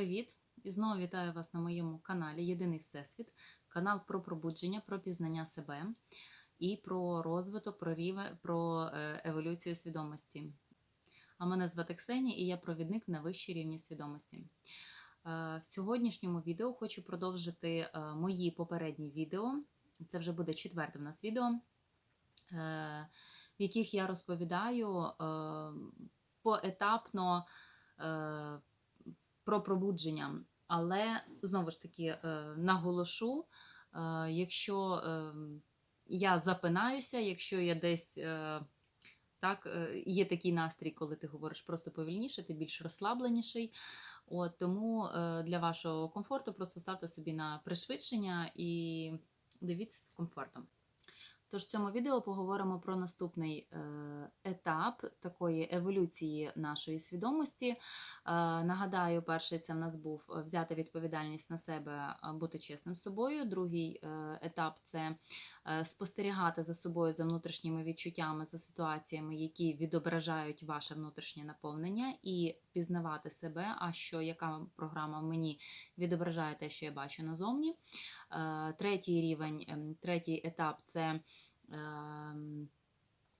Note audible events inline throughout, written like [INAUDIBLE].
привіт! І знову вітаю вас на моєму каналі Єдиний Всесвіт, канал про пробудження, про пізнання себе і про розвиток, про рівень, про е, еволюцію свідомості. А мене звати Ксенія і я провідник на вищій рівні свідомості. Е, В сьогоднішньому відео хочу продовжити е, мої попередні відео. Це вже буде четверте в нас відео, в яких я розповідаю поетапно про пробудження. Але знову ж таки е, наголошу, е, якщо е, я запинаюся, якщо я десь так, є такий настрій, коли ти говориш просто повільніше, ти більш розслабленіший. От, тому для вашого комфорту просто ставте собі на пришвидшення і дивіться з комфортом. Тож в цьому відео поговоримо про наступний е, етап такої еволюції нашої свідомості. Е, Нагадаю, перший це в нас був взяти відповідальність на себе, е, бути чесним з собою. Другий е, етап це е, спостерігати за собою за внутрішніми відчуттями, за ситуаціями, які відображають ваше внутрішнє наповнення, і пізнавати себе, а що яка програма в мені відображає те, що я бачу назовні. Е, Третій рівень, ем, третій етап це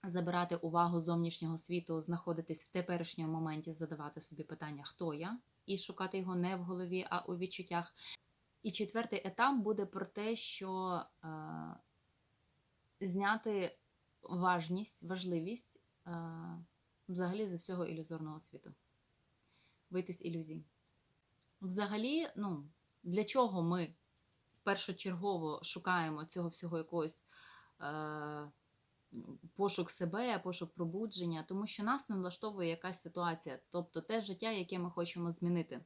забирати увагу зовнішнього світу, знаходитись в теперішньому моменті, задавати собі питання, хто я, і шукати його не в голові, а у відчуттях. І четвертий етап буде про те, що е, зняти важність, важливість е, взагалі з всього ілюзорного світу, вийти з ілюзій. Взагалі, ну, для чого ми першочергово шукаємо цього всього якогось пошук себе, пошук пробудження, тому що нас не влаштовує якась ситуація, тобто те життя, яке ми хочемо змінити.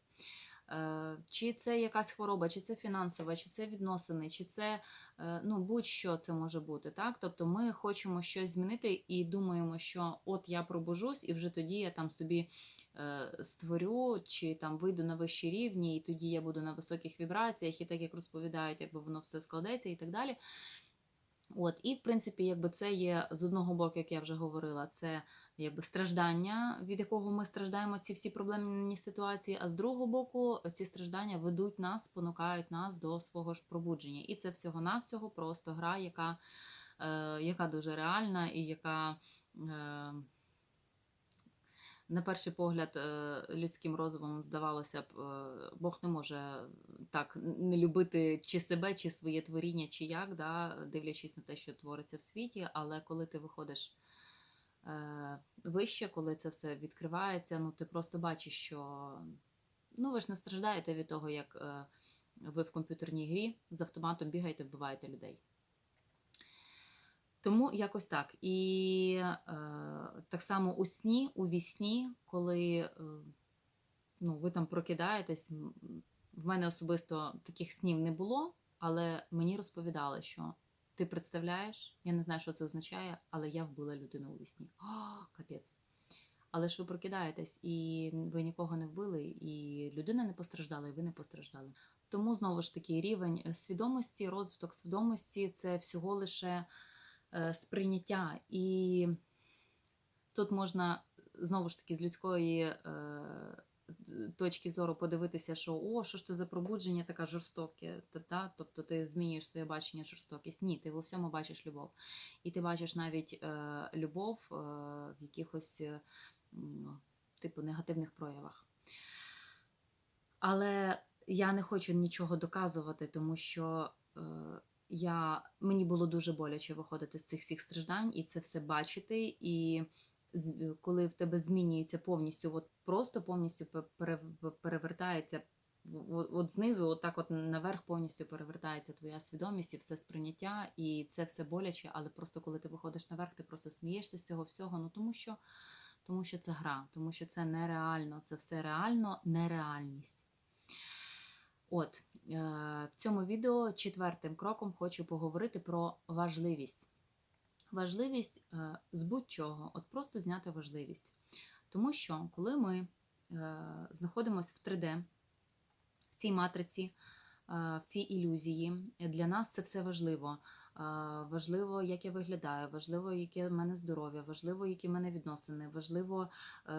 Е, Чи це якась хвороба, чи це фінансова, чи це відносини, чи це е, ну, будь-що це може бути. Так? Тобто ми хочемо щось змінити і думаємо, що от я пробужусь, і вже тоді я там собі е, створю, чи там вийду на вищі рівні, і тоді я буду на високих вібраціях, і так як розповідають, якби воно все складеться і так далі. От, і в принципі, якби це є з одного боку, як я вже говорила, це якби страждання, від якого ми страждаємо ці всі проблемні ситуації. А з другого боку, ці страждання ведуть нас, спонукають нас до свого ж пробудження. І це всього-навсього просто гра, яка, е, яка дуже реальна і яка. Е, на перший погляд, е, людським розумом здавалося б, е, Бог не може так не любити чи себе, чи своє творіння, чи як, да, дивлячись на те, що твориться в світі. Але коли ти виходиш е, вище, коли це все відкривається, ну ти просто бачиш, що ну, ви ж не страждаєте від того, як ви в комп'ютерній грі з автоматом бігаєте, вбиваєте людей. Тому якось так. І е, так само у сні, у вісні, коли е, ну, ви там прокидаєтесь, в мене особисто таких снів не було, але мені розповідали, що ти представляєш, я не знаю, що це означає, але я вбила людину у вісні. О, капець. Але ж ви прокидаєтесь, і ви нікого не вбили, і людина не постраждала, і ви не постраждали. Тому знову ж таки рівень е, свідомості, розвиток свідомості це всього лише сприйняття. І тут можна знову ж таки з людської е, точки зору подивитися, що о, що ж це за пробудження таке жорстоке, та, тобто ти змінюєш своє бачення жорстокість. Ні, ти во всьому бачиш любов. І ти бачиш навіть е, любов е, в якихось е, типу негативних проявах. Але я не хочу нічого доказувати, тому що е, я, мені було дуже боляче виходити з цих всіх страждань і це все бачити. І коли в тебе змінюється повністю, от просто повністю перевертається. От знизу, от так от наверх повністю перевертається твоя свідомість і все сприйняття, і це все боляче, але просто коли ти виходиш наверх, ти просто смієшся з цього всього. Ну тому що, тому що це гра, тому що це нереально, це все реально, нереальність. От в цьому відео четвертим кроком хочу поговорити про важливість. Важливість е, з будь-чого, от просто зняти важливість. Тому що коли ми е, знаходимося в 3D, в цій матриці, е, в цій ілюзії, для нас це все важливо. Важливо, як я виглядаю, важливо, яке в мене здоров'я, важливо, які в мене відносини, важливо, е,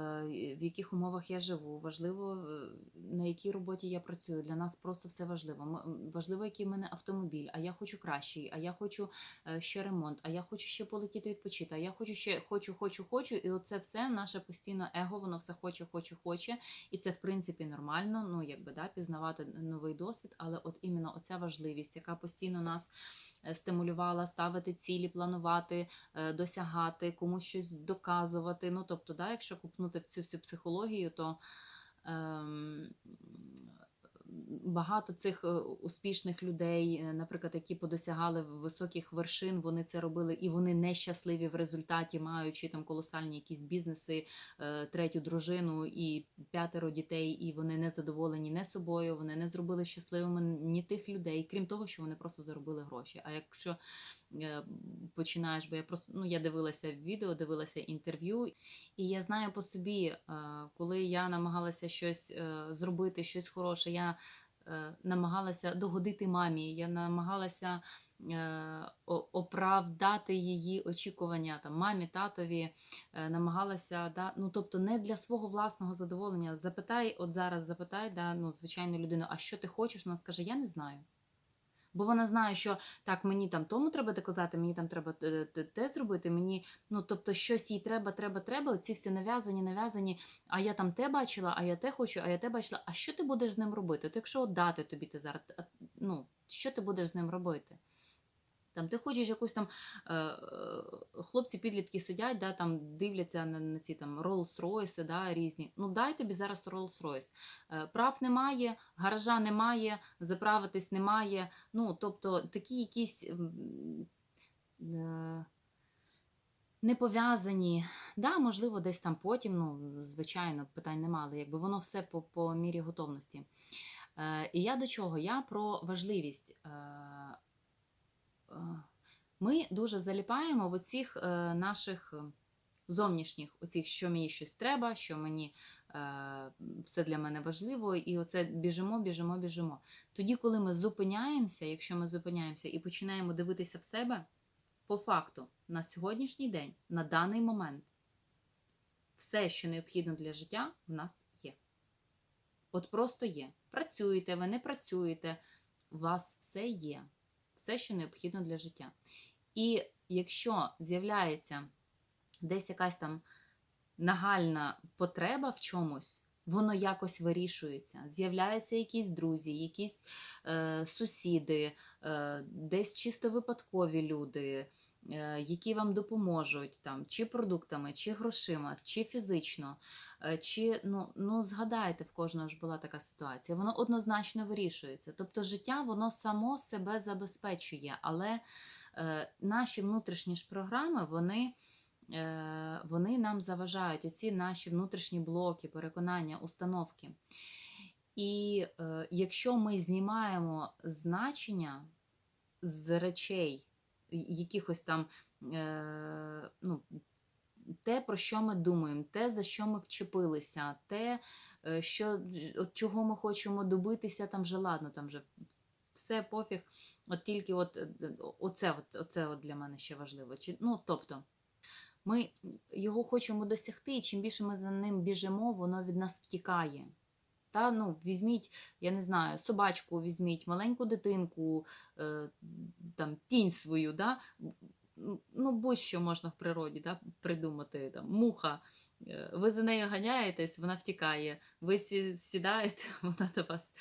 в яких умовах я живу, важливо, е, на якій роботі я працюю. Для нас просто все важливо. Важливо, який в мене автомобіль, а я хочу кращий, а я хочу е, ще ремонт, а я хочу ще полетіти відпочити, а я хочу ще хочу, хочу, хочу. І оце все наше постійно его, воно все хоче, хоче, хоче. І це в принципі нормально. Ну якби да, пізнавати новий досвід, але от іменно оця важливість, яка постійно нас стимулювала ставити цілі, планувати, е, досягати, комусь щось доказувати. Ну тобто, да, якщо купнути цю всю психологію, то ем, багато цих е, успішних людей, е, наприклад, які подосягали високих вершин, вони це робили і вони нещасливі в результаті, маючи там колосальні якісь бізнеси, е, третю дружину і п'ятеро дітей, і вони не задоволені не собою, вони не зробили щасливими ні тих людей, крім того, що вони просто заробили гроші. А якщо починаєш, бо я просто ну я дивилася відео, дивилася інтерв'ю, і я знаю по собі, е, коли я намагалася щось е, зробити, щось хороше, я е, намагалася догодити мамі, я намагалася е, оправдати її очікування там, мамі, татові, е, намагалася, да, ну тобто не для свого власного задоволення. Запитай, от зараз запитай, да, ну, звичайну людину, а що ти хочеш? Вона скаже, я не знаю. Бо вона знає, що так, мені там тому треба доказати, мені там треба те, те- те зробити, мені, ну тобто щось їй треба, треба, треба. Оці всі нав'язані, нав'язані, а я там те бачила, а я те хочу, а я те бачила. А що ти будеш з ним робити? То якщо от дати тобі ти зараз, ну, що ти будеш з ним робити? Там ти хочеш якусь там е, е, хлопці підлітки сидять, да, там дивляться на, на ці там Rolls-Royce, да, різні. Ну дай тобі зараз Rolls-Royce. Е, прав немає, гаража немає, заправитись немає. Ну, тобто такі якісь е, не пов'язані. Да, можливо, десь там потім, ну, звичайно, питань немає, якби воно все по, по мірі готовності. І я до чого? Я про важливість. Е, ми дуже заліпаємо в оцих е, наших е, зовнішніх, оцих, що мені щось треба, що мені все для мене важливо, і оце біжимо, біжимо, біжимо. Тоді, коли ми зупиняємося, якщо ми зупиняємося і починаємо дивитися в себе, по факту, на сьогоднішній день, на даний момент, все, що необхідно для життя, в нас є. От просто є. Працюєте, ви не працюєте, у вас все є, все, що необхідно для життя. І якщо з'являється десь якась там нагальна потреба в чомусь, воно якось вирішується. З'являються якісь друзі, якісь е, сусіди, е, десь чисто випадкові люди, які вам допоможуть там, чи продуктами, чи грошима, чи фізично. Е, Чи ну, ну згадайте, в кожного ж була така ситуація. Воно однозначно вирішується. Тобто життя воно само себе забезпечує, але е, наші внутрішні ж програми, вони, е, вони нам заважають оці наші внутрішні блоки, переконання, установки. І е, якщо ми знімаємо значення з речей, якихось там, е, ну, те, про що ми думаємо, те, за що ми вчепилися, те, е, що, от чого ми хочемо добитися, там вже ладно, там вже все пофіг. От тільки от, е, оце, оце от для мене ще важливо. Чи, ну, тобто, ми його хочемо досягти, і чим більше ми за ним біжимо, воно від нас втікає. Та, ну, візьміть, я не знаю, собачку візьміть, маленьку дитинку, е, там, тінь свою, да? Ну, будь-що можна в природі да, придумати, там, муха. Е, Ви за нею ганяєтесь, вона втікає. Ви сідаєте, [LAUGHS] вона до вас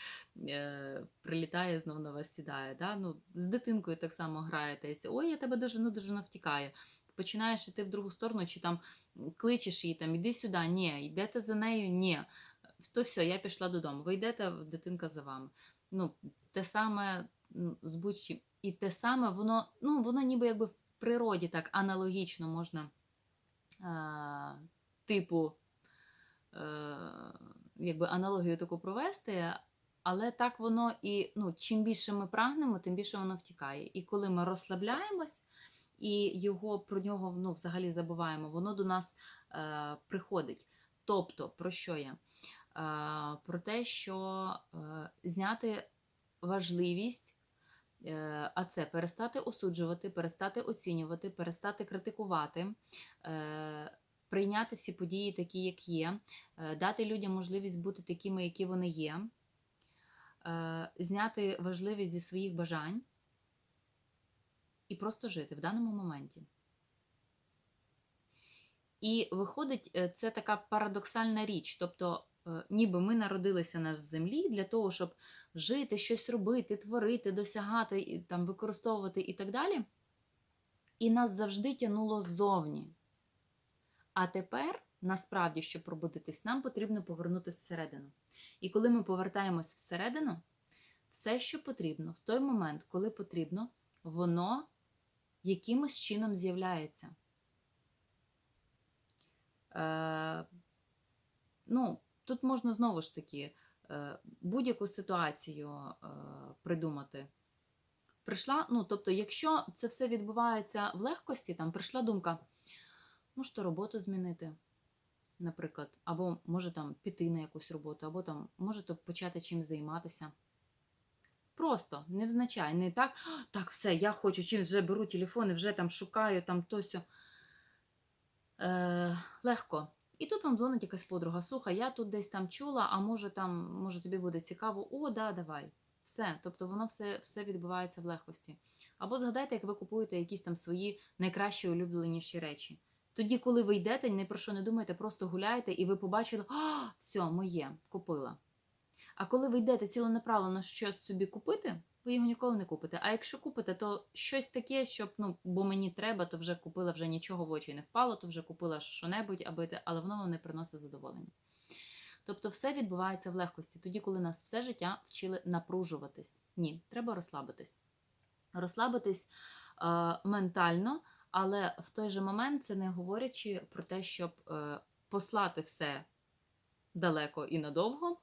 е, прилітає, знов на вас сідає. Да? Ну, з дитинкою так само граєтесь. Ой, я тебе дожену, дожену втікає. Починаєш іти в другу сторону, чи там кличеш її, там, іди сюди, ні, йдете за нею, ні. То все, я пішла додому. Ви йдете, дитинка за вами. Ну, те саме ну, з будь-чим. І те саме, воно, ну, воно ніби якби в природі так аналогічно можна е, типу, е, якби аналогію таку провести, але так воно і ну, чим більше ми прагнемо, тим більше воно втікає. І коли ми розслабляємось і його про нього ну, взагалі забуваємо, воно до нас е, приходить. Тобто, про що я? Е, про те, що е, зняти важливість Е, А це перестати осуджувати, перестати оцінювати, перестати критикувати, прийняти всі події такі, як є, дати людям можливість бути такими, які вони є, зняти важливість зі своїх бажань і просто жити в даному моменті. І виходить, це така парадоксальна річ. Тобто, ніби ми народилися на землі для того, щоб жити, щось робити, творити, досягати, там, використовувати і так далі. І нас завжди тянуло ззовні. А тепер, насправді, щоб пробудитись, нам потрібно повернутися всередину. І коли ми повертаємось всередину, все, що потрібно, в той момент, коли потрібно, воно якимось чином з'являється. Е, ну, тут можна знову ж таки е, будь-яку ситуацію е, придумати. Прийшла, ну, тобто, якщо це все відбувається в легкості, там прийшла думка, може, то роботу змінити, наприклад, або може там піти на якусь роботу, або там може то почати чимось займатися. Просто невзначай, не так, так, все, я хочу чимось вже беру телефон і вже там шукаю там то сьо. Е, легко. І тут вам дзвонить якась подруга. Слухай, я тут десь там чула, а може там, може тобі буде цікаво. О, да, давай. Все. Тобто воно все, все відбувається в легкості. Або згадайте, як ви купуєте якісь там свої найкращі улюбленіші речі. Тоді, коли ви йдете, ні про що не думаєте, просто гуляєте, і ви побачили, а, все, моє, купила. А коли ви йдете ціленаправленно щось собі купити, ви його ніколи не купите. А якщо купите, то щось таке, щоб, ну, бо мені треба, то вже купила, вже нічого в очі не впало, то вже купила що-небудь, аби але воно вам не приносить задоволення. Тобто все відбувається в легкості, тоді, коли нас все життя вчили напружуватись. Ні, треба розслабитись. Розслабитись е, ментально, але в той же момент це не говорячи про те, щоб е, послати все далеко і надовго.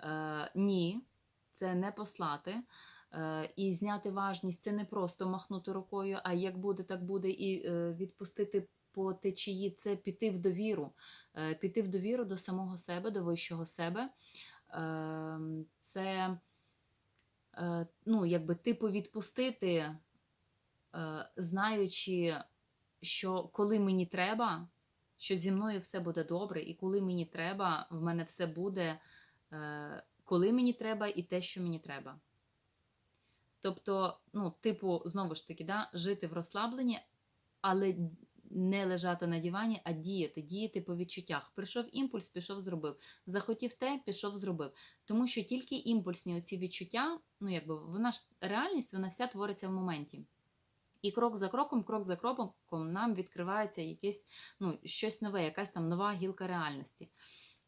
Е, ні, це не послати. Е, І зняти важність це не просто махнути рукою, а як буде, так буде, і е, відпустити по течії це піти в довіру, Е, піти в довіру до самого себе, до вищого себе. Е, Це ну, якби типу відпустити, знаючи, що коли мені треба, що зі мною все буде добре, і коли мені треба, в мене все буде, коли мені треба, і те, що мені треба. Тобто, ну, типу, знову ж таки, да, жити в розслабленні, але не лежати на дивані, а діяти, діяти по відчуттях. Прийшов імпульс, пішов, зробив. Захотів те, пішов, зробив. Тому що тільки імпульсні оці відчуття, ну якби вона ж реальність, вона вся твориться в моменті. І крок за кроком, крок за кроком нам відкривається якесь ну, щось нове, якась там нова гілка реальності.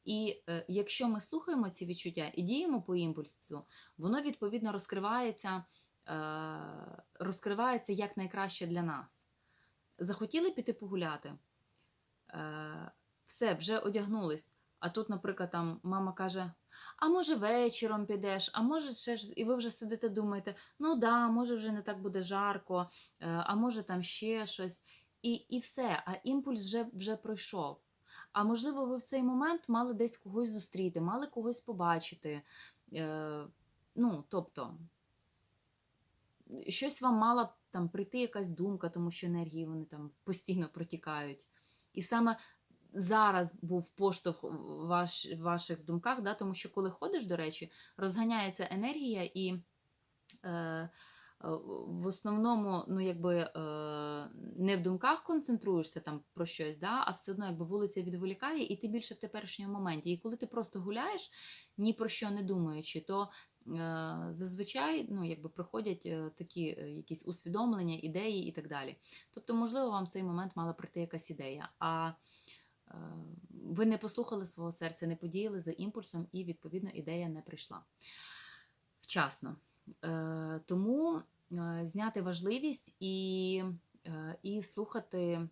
І е, якщо ми слухаємо ці відчуття і діємо по імпульсу, воно відповідно розкривається, е, розкривається як найкраще для нас. Захотіли піти погуляти, е, все, вже одягнулись. А тут, наприклад, там мама каже: а може вечором підеш, а може ще ж, і ви вже сидите, думаєте, ну да, може вже не так буде жарко, е, а може там ще щось. І і все, а імпульс вже, вже пройшов. А можливо, ви в цей момент мали десь когось зустріти, мали когось побачити. Е, ну, тобто, щось вам мала там прийти якась думка, тому що енергії вони там постійно протікають. І саме зараз був поштовх в ваш, в ваших думках, да, тому що коли ходиш, до речі, розганяється енергія і. Е, в основному, ну якби е, не в думках концентруєшся там про щось, да, а все одно якби вулиця відволікає, і ти більше в теперішньому моменті. І коли ти просто гуляєш, ні про що не думаючи, то е, зазвичай ну, якби приходять е, такі е, якісь усвідомлення, ідеї і так далі. Тобто, можливо, вам в цей момент мала прийти якась ідея. а е, ви не послухали свого серця, не подіяли за імпульсом, і, відповідно, ідея не прийшла вчасно. Е, Тому е, зняти важливість і, е, і слухати,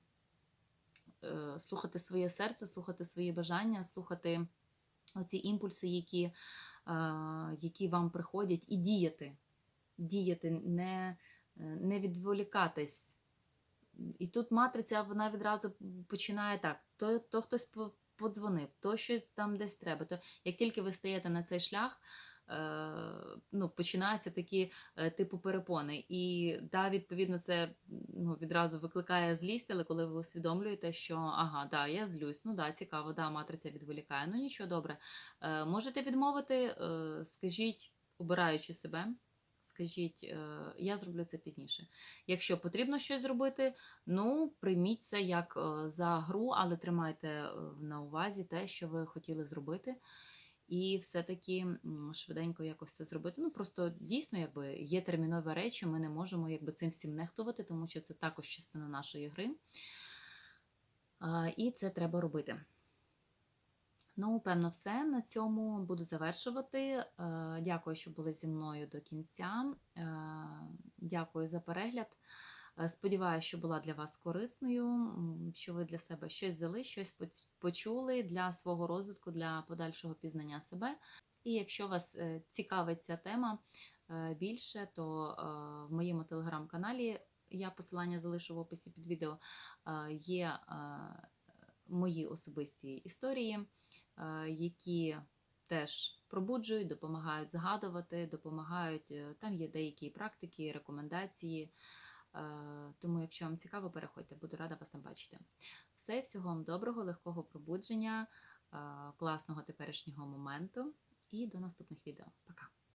слухати своє серце, слухати свої бажання, слухати оці імпульси, які, які вам приходять, і діяти. Діяти, не, не відволікатись. І тут матриця вона відразу починає так: то, то хтось подзвонив, то щось там десь треба. То як тільки ви стаєте на цей шлях, ну, починаються такі е, типу перепони. І да, відповідно, це ну, відразу викликає злість, але коли ви усвідомлюєте, що ага, да, я злюсь, ну да, цікаво, да, матриця відволікає. Ну нічого добре. Е, можете відмовити, е, скажіть, обираючи себе. Скажіть, е, я зроблю це пізніше. Якщо потрібно щось зробити, ну прийміть це як е, за гру, але тримайте е, на увазі те, що ви хотіли зробити, і все-таки швиденько якось це зробити. Ну просто дійсно, якби є термінові речі, ми не можемо якби цим всім нехтувати, тому що це також частина нашої гри. І це треба робити. Ну, певно, все. На цьому буду завершувати. Дякую, що були зі мною до кінця. Дякую за перегляд. Е, Сподіваюся, що була для вас корисною, що ви для себе щось взяли, щось почули для свого розвитку, для подальшого пізнання себе. І якщо вас е, цікавить ця тема е, більше, то в моєму телеграм-каналі я посилання залишу в описі під відео. Є мої особисті історії, які теж пробуджують, допомагають згадувати, допомагають. Там є деякі практики, рекомендації. Е, Тому, якщо вам цікаво, переходьте, буду рада вас там бачити. Все, всього вам доброго, легкого пробудження, е, класного теперішнього моменту і до наступних відео. Пока!